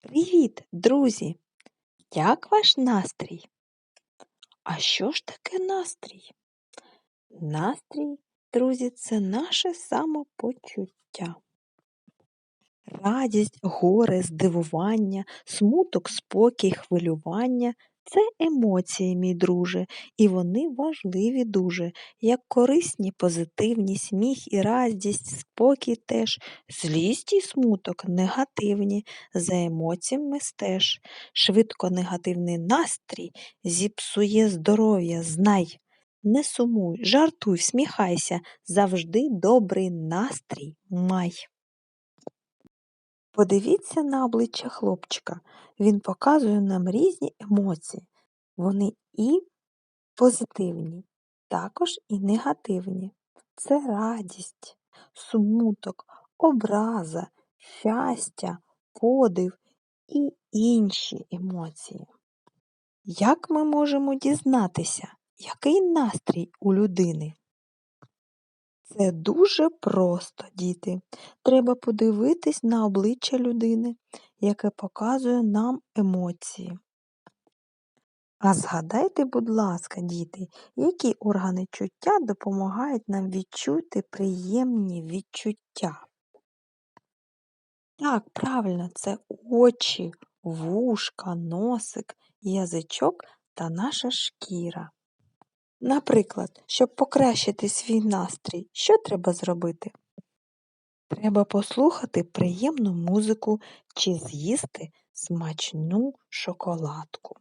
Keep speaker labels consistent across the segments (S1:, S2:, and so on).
S1: Привіт, друзі! Як ваш настрій? А що ж таке настрій? Настрій, друзі, це наше самопочуття. Радість, горе, здивування, смуток, спокій, хвилювання це емоції, мій друже, і вони важливі дуже, як корисні, позитивні, сміх і радість, спокій теж, злість і смуток негативні, за емоціями стеж. Швидко негативний настрій зіпсує здоров'я, знай. Не сумуй, жартуй, всміхайся, завжди добрий настрій май. Подивіться на обличчя хлопчика. Він показує нам різні емоції. Вони і позитивні, також і негативні. Це радість, смуток, образа, щастя, подив і інші емоції. Як ми можемо дізнатися, який настрій у людини? Це дуже просто, діти. Треба подивитись на обличчя людини, яке показує нам емоції. А згадайте, будь ласка, діти, які органи чуття допомагають нам відчути приємні відчуття? Так, правильно, це очі, вушка, носик, язичок та наша шкіра. Наприклад, щоб покращити свій настрій, що треба зробити? Треба послухати приємну музику чи з'їсти смачну шоколадку.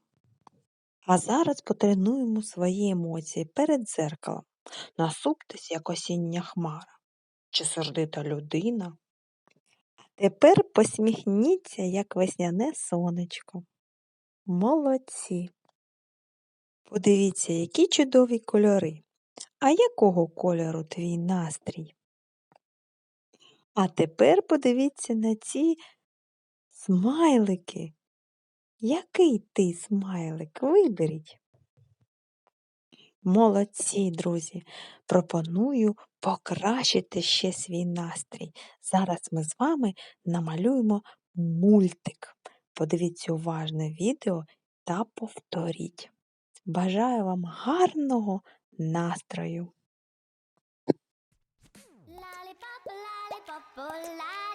S1: А зараз потренуємо свої емоції перед дзеркалом. Насуптесь, як осіння хмара чи сердита людина. Тепер посміхніться, як весняне сонечко. Молодці! Подивіться, які чудові кольори. А якого кольору твій настрій? А тепер подивіться на ці смайлики. Який ти смайлик? Виберіть. Молодці, друзі. Пропоную покращити ще свій настрій. Зараз ми з вами намалюємо мультик. Подивіться уважне відео та повторіть. Бажаю вам гарного настрою!
S2: Lollipop, lollipop, lollipop.